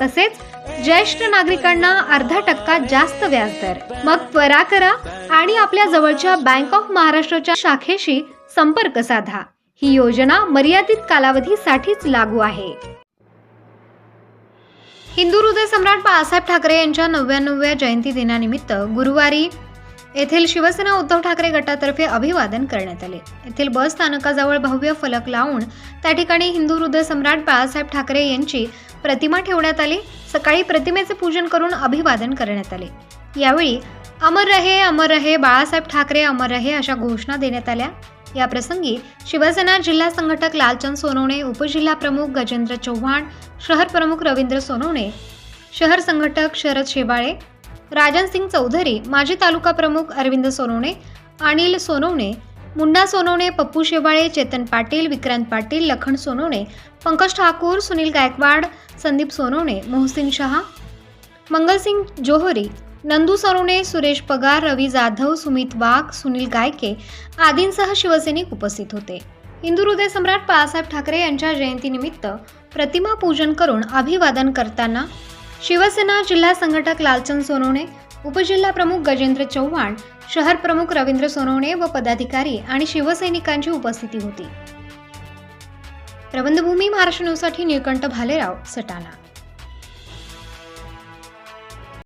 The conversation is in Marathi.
तसेच ज्येष्ठ नागरिकांना अर्धा टक्का जास्त व्याजदर. मग त्वरा करा आणि आपल्या जवळच्या बँक ऑफ महाराष्ट्राच्या शाखेशी संपर्क साधा. ही योजना मर्यादित कालावधीसाठीच लागू आहे. हिंदू हृदय सम्राट बाळासाहेब ठाकरे यांच्या नव्याण्णव्या जयंती दिनानिमित्त गुरुवारी येथील शिवसेना उद्धव ठाकरे गटातर्फे अभिवादन करण्यात आले. येथील बस स्थानकाजवळ भव्य फलक लावून त्या ठिकाणी हिंदू हृदय सम्राट बाळासाहेब ठाकरे यांची प्रतिमा ठेवण्यात आली. सकाळी प्रतिमेचे पूजन करून अभिवादन करण्यात आले. यावेळी अमर रहे अमर रहे बाळासाहेब ठाकरे अमर रहे अशा घोषणा देण्यात आल्या. या प्रसंगी शिवसेना जिल्हा संघटक लालचंद सोनवणे उपजिल्हा प्रमुख गजेंद्र चव्हाण शहर प्रमुख रवींद्र सोनवणे शहर संघटक शरद शेबाळे राजन सिंग चौधरी माजी तालुका प्रमुख अरविंद सोनवणे अनिल सोनवणे मुन्ना सोनवणे पप्पू शेवाळे चेतन पाटील विक्रांत पाटील लखन सोनवणे पंकज ठाकूर सुनील गायकवाड संदीप सोनवणे मोहसिन शहा मंगलसिंग जोहरी नंदू सोनवणे सुरेश पगार रवी जाधव सुमित वाघ सुनील गायके आदींसह शिवसैनिक उपस्थित होते. हिंदू हृदय सम्राट बाळासाहेब ठाकरे यांच्या जयंतीनिमित्त प्रतिमा पूजन करून अभिवादन करताना शिवसेना जिल्हा संघटक लालचंद सोनवणे उपजिल्हा प्रमुख गजेंद्र चव्हाण शहर प्रमुख रवींद्र सोनवणे व पदाधिकारी आणि शिवसैनिकांची उपस्थिती होती. प्रबंधभूमी महाराष्ट्र न्यूजसाठी निळकंठ भालेराव सटाणा.